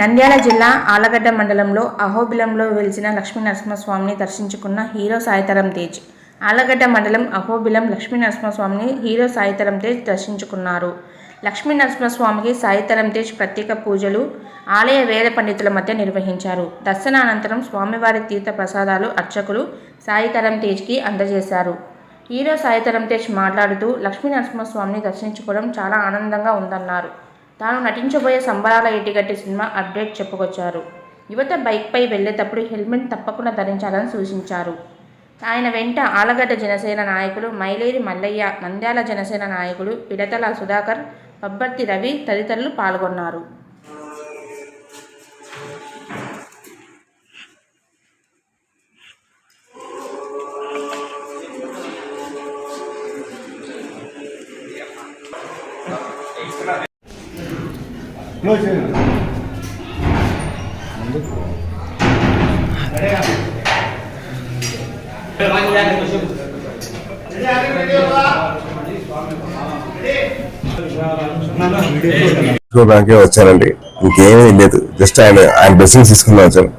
నంద్యాల జిల్లా ఆలగడ్డ మండలంలో అహోబిలంలో వెలిసిన లక్ష్మీ నరసింహస్వామిని దర్శించుకున్న హీరో సాయితరం తేజ్. ఆలగడ్డ మండలం అహోబిలం లక్ష్మీ నరసింహస్వామిని హీరో సాయితరం తేజ్ దర్శించుకున్నారు. లక్ష్మీ నరసింహస్వామికి సాయితరం తేజ్ ప్రత్యేక పూజలు ఆలయ వేద పండితుల మధ్య నిర్వహించారు. దర్శనానంతరం స్వామివారి తీర్థ ప్రసాదాలు అర్చకులు సాయితరం తేజ్కి అందజేశారు. హీరో సాయితరం తేజ్ మాట్లాడుతూ లక్ష్మీ నరసింహస్వామిని దర్శించుకోవడం చాలా ఆనందంగా ఉందన్నారు. తాను నటించబోయే సంబరాల ఎటిగట్టి సినిమా అప్డేట్ చెప్పుకొచ్చారు. యువత బైక్పై వెళ్ళేటప్పుడు హెల్మెట్ తప్పకుండా ధరించాలని సూచించారు. ఆయన వెంట ఆలగడ్డ జనసేన నాయకులు మైలేరి మల్లయ్య నంద్యాల జనసేన నాయకులు పిడతల సుధాకర్ పబ్బర్తి రవి తదితరులు పాల్గొన్నారు. తీసుకోవడానికి వచ్చానండి. ఇంకేమీ లేదు. జస్ట్ ఆయన ఆయన బ్లెస్సింగ్స్ తీసుకుందాం వచ్చాను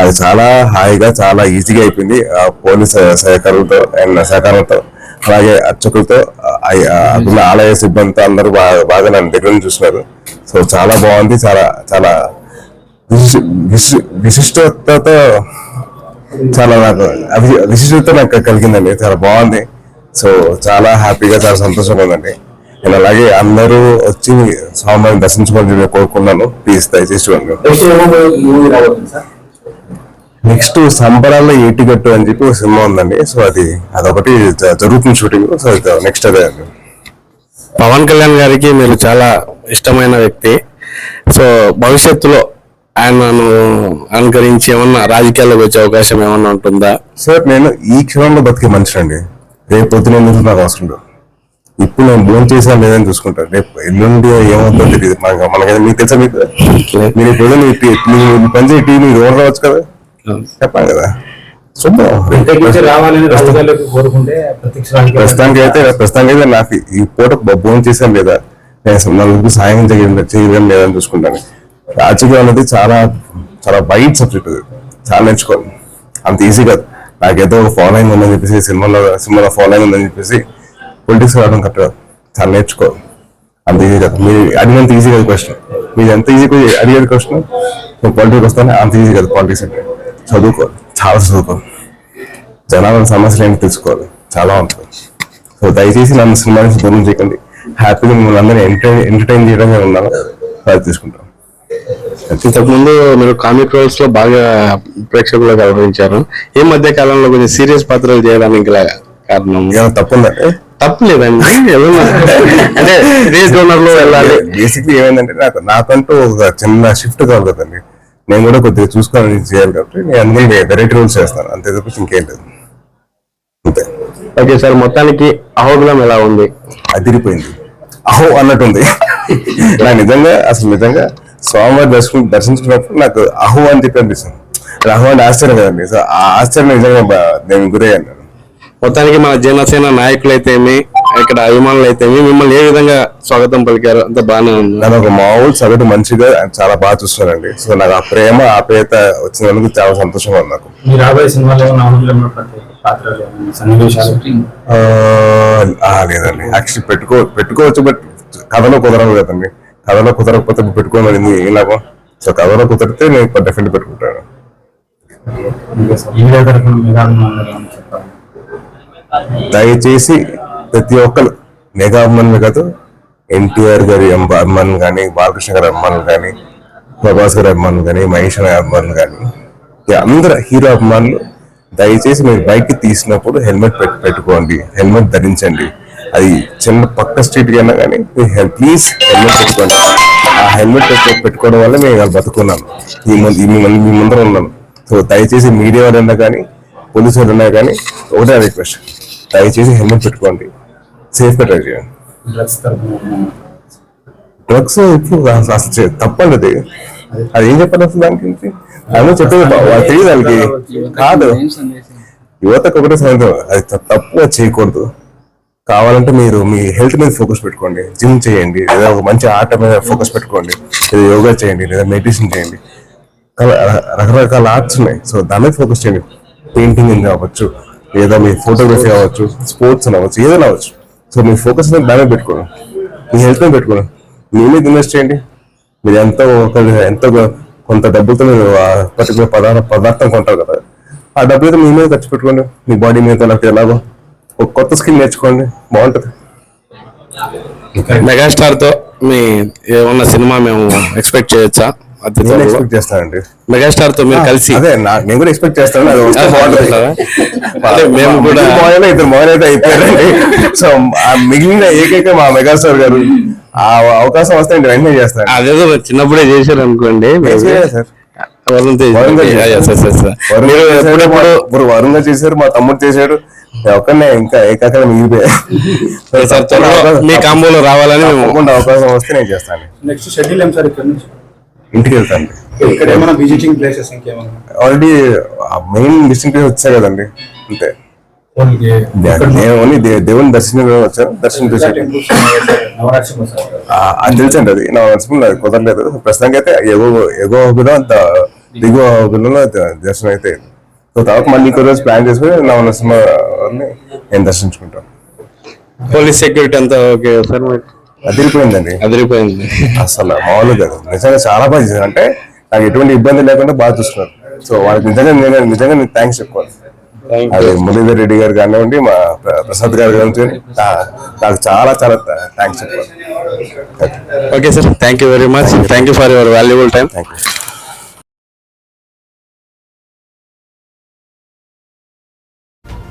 అది చాలా హాయిగా చాలా ఈజీగా అయిపోయింది. ఆ పోలీస్ సహకారంతో అండ్ సహకారంతో అలాగే అర్చకులతో ఆలయ సిబ్బంది అందరూ బాగా బాగా నన్ను దగ్గర నుంచి చూస్తున్నారు సో చాలా బాగుంది చాలా చాలా విశిష్- విశిష్- విశిష్టతతో చాలా నాకు అవి విశిష్టత నాకు కలిగిందండి చాలా బాగుంది. సో చాలా హ్యాపీగా చాలా సంతోషంగా ఉందండి. నేను అలాగే అందరూ వచ్చి స్వామిని దర్శించుకోవాలని నేను కోరుకున్నాను. ప్లీజ్ దయచేసి నెక్స్ట్ సంబరాల్లో ఏటిగట్టు అని చెప్పి ఒక సినిమా ఉందండి. సో అది అదొకటి జరుగుతుంది షూటింగ్. సో నెక్స్ట్ అదే అండి. పవన్ కళ్యాణ్ గారికి మీరు చాలా ఇష్టమైన వ్యక్తి. సో భవిష్యత్తులో ఆయనను అనుకరించి ఏమన్నా రాజకీయాల్లోకి వచ్చే అవకాశం ఏమన్నా ఉంటుందా? సార్ నేను ఈ క్షణంలో బతికే మనిషి అండి రేపు పొద్దున ఎందుకు నాకు అవసరం లేదు? ఇప్పుడు నేను భోజనం చేసా లేదని చూసుకుంటాను రేపు ఎల్లుండి ఏమవుతుందో తెలియదు మనకి మనకైతే మీకు తెలుసా మీకు? మీరు ఇప్పుడు మీ టీ- మీ పని చేయ టీ మీరు రావచ్చు కదా? చెప్పాను కదా. ప్రస్తుతానికి అయితే ప్రస్తుతానికి అయితే నాకు ఈ పూట భోజనం చేశాను లేదా? నేను నలుగురికి సాయం చేయడం చేయడం లేదని చూసుకుంటాను. రాజకీయం అనేది చాలా చాలా వైట్ సబ్జెక్ట్ చాలా నేర్చుకోవాలి. అంత ఈజీ కాదు. నాకేదో ఒక ఫాలోయింగ్ ఉందని చెప్పేసి సినిమాలో సినిమాలో ఫాలోయింగ్ ఉందని చెప్పేసి పొలిటిక్స్ రావడం కరెక్ట్ చాలా నేర్చుకోవాలి. అంత ఈజీ కాదు. మీరు అడిగినంత ఈజీ కాదు క్వశ్చన్. మీరు ఎంత ఈజీ అడిగేది క్వశ్చన్? పాలిటిక్స్ వస్తానే అంత ఈజీ కాదు పాలిటిక్స్ అంటే. చదువుకోవాలి. చాలా చదువుకోవాలి. జనాల సమస్యలు ఏంటి తెలుసుకోవాలి? చాలా ఉంటుంది సో దయచేసి నన్ను సినిమా నుంచి దూరం చేయకండి. హ్యాపీగా మిమ్మల్ని అందరినీ ఎంటర్టైన్ ఎంటర్టైన్ చేయడమే ఉన్నాను అది తీసుకుంటాం. ఇంతకు ముందు మీరు కామిక్ రోల్స్లో బాగా ప్రేక్షకులకు వ్యవహరించారు ఈ మధ్య కాలంలో కొంచెం సీరియస్ పాత్రలు చేయడానికి కారణం. తప్పుందంటే తప్పు లేదండి. అంటే రేస్ డోనర్లో వెళ్ళాలి. బేసిక్లీ ఏమైందంటే నాకు నాకంటూ ఒక చిన్న షిఫ్ట్ కావాలి కదండి నేను కూడా కొద్దిగా చూసుకొని చేయాలి కాబట్టి నేను అందుకని వెరైటీ రోల్స్ చేస్తాను. అంతే తప్ప ఇంకేం లేదు. ఓకే సార్ మొత్తానికి అహోబిలం ఎలా ఉంది? అదిరిపోయింది. అహో అన్నట్టుంది. నా నిజంగా అసలు నిజంగా స్వామివారి దర్శనం దర్శించుకున్నప్పుడు నాకు అహో అని చెప్పి అనిపిస్తుంది. అహో అంటే ఆశ్చర్యం కదండి సో ఆ ఆశ్చర్యం నిజంగా బా- నేను గురయ్యాను. మొత్తానికి మన జనసేన నాయకులు అయితేమి ఇక్కడ అభిమానులు అయితేమి మిమ్మల్ని ఏ విధంగా స్వాగతం పలికారు అంత బాగానే ఉంది. నన్ను ఒక మామూలు సగటు మంచిగా చాలా బాగా చూస్తున్నారండి సో నాకు ఆ ప్రేమ ఆప్యాయత వచ్చినందుకు చాలా సంతోషంగా ఉంది నాకు. రాబోయే సినిమాలో సన్నివేశాలు? లేదండి. యాక్చువల్లీ పెట్టుకో పెట్టుకోవచ్చు బట్ కథలో కుదరదు కదండి. కథలో కుదరకపోతే ఎందుకు ఏం లాభం? సో కథలో కుదిరితే నేను డెఫినెట్ పెట్టుకుంటాను. దయచేసి ప్రతి ఒక్కరు మెగా అభిమానులు కాదు ఎన్టీఆర్ గారి అభిమానులు కానీ బాలకృష్ణ గారి అభిమానులు కానీ ప్రభాస్ గారి అభిమానులు కానీ మహేష్ గారి అభిమానులు కానీ అందరు హీరో అభిమానులు దయచేసి మీరు బైక్ తీసినప్పుడు హెల్మెట్ పెట్టు పెట్టుకోండి. హెల్మెట్ ధరించండి. అది చిన్న పక్క స్ట్రీట్ అయినా కానీ ప్లీజ్ హెల్మెట్ పెట్టుకోండి. ఆ హెల్మెట్ పెట్టు పెట్టుకోవడం వల్ల మేము బతుకున్నాను మీ ముందు మీ ముందు మీ ముందర ఉన్నాను సో దయచేసి మీడియా వాళ్ళైనా కానీ పోలీసు వాళ్ళు ఉన్నా కానీ ఒకటే రిక్వెస్ట్. దయచేసి హెల్మెట్ పెట్టుకోండి. సేఫ్గా డ్రైవ్ చేయండి. డ్రగ్స్ తప్పండి అది అది ఏం చెప్పాలి అసలు దానికి గురించి? చెప్పేది తెలియదు దానికి కాదు. యువతకు ఒకటే సాయంత్రం అది తప్పుగా చేయకూడదు. కావాలంటే మీరు మీ హెల్త్ మీద ఫోకస్ పెట్టుకోండి. జిమ్ చేయండి. లేదా ఒక మంచి ఆట మీద ఫోకస్ పెట్టుకోండి. లేదా యోగా చేయండి. లేదా మెడిటేషన్ చేయండి. రకరకాల ఆర్ట్స్ ఉన్నాయి. సో దాని మీద ఫోకస్ చేయండి. పెయింటింగ్ కావచ్చు లేదా మీ ఫోటోగ్రఫీ అవ్వచ్చు. స్పోర్ట్స్ అవ్వచ్చు. ఏదైనా అవ్వచ్చు. సో మీ ఫోకస్ దాని మీద పెట్టుకోండి. మీ హెల్త్ మీద పెట్టుకోండి. మీ మీద ఇన్వెస్ట్ చేయండి. మీరు ఎంతో ఒక ఎంతో కొంత డబ్బులతో మీరు పర్టికులర్ పదార్థ పదార్థం కొంటారు కదా ఆ డబ్బులతో మీ మీద ఖర్చు పెట్టుకోండి. మీ బాడీ మీద లేకపోతే ఎలాగో ఒక కొత్త స్కిల్ నేర్చుకోండి. బాగుంటుంది. మెగాస్టార్తో మీ ఏమన్నా సినిమా మేము ఎక్స్పెక్ట్ చేయొచ్చా? నేను. ఎక్స్పెక్ట్ చేస్తానండి. మెగాస్టార్తో మీరు కలిసి. అదే నేను కూడా ఎక్స్పెక్ట్ చేస్తాను అది వస్తే బాగుంటుంది. అంటే మేము కూడా మోయన ఇద్దరు మోయన అయితే అయిపోయారండి. సో మిగిలిన ఏకైక మా మెగాస్టార్ గారు ఆ అవకాశం వస్తే నేను వెంటనే చేస్తాను. అదేదో చిన్నప్పుడే చేశారు అనుకోండి సార్? ఇప్పుడు వరుణ్ చేశారు మా తమ్ముడు చేశాడు. నేను ఒక్కనే ఇంకా ఏకాక మిగిలిపోయా మీ కాంబోలో రావాలని అవకాశం వస్తే నేను చేస్తాను. నెక్స్ట్ షెడ్యూల్ ఏం సార్ ఇక్కడ నుంచి? ఇంటికి వెళ్తాను. ఇక్కడ ఏమైనా విజిటింగ్ ప్లేసెస్ ఇంకేమైనా ఆల్రెడీ మెయిన్ డిస్టింగ్ వచ్చాయి కదండి అంతే. ఓన్లీ దేవుని దర్శనం వచ్చాను. దర్శనం చేశాను అది తెలుసండి అది. నా మనసులో అది కుదరలేదు. ప్రస్తుతానికి అయితే ఎగువ ఎగువ హోబిలో అంత దిగువ హోబిలో దర్శనం అయితే. సో తర్వాత మళ్ళీ ఇంకో రోజు ప్లాన్ చేసుకుని నా నరసింహని నేను దర్శించుకుంటాను పోలీస్ సెక్యూరిటీ అంతా ఓకే సార్ అదిరిపోయిందండి. అదిరిపోయింది. అసలు మామూలుగా నిజంగా చాలా బాగా చేశారు. అంటే నాకు ఎటువంటి ఇబ్బంది లేకుండా బాగా చూస్తున్నారు సో వాళ్ళకి నిజంగా నేను నిజంగా నేను థ్యాంక్స్ చెప్పుకోవాలి. అది మురళీధర్ రెడ్డి గారు కానివ్వండి మా ప్ర- ప్రసాద్ గారు కానివ్వండి నాకు చాలా చాలా థ్యాంక్స్ చెప్పుకోవాలి. Okay sir thank you very much thank you for your valuable time thank you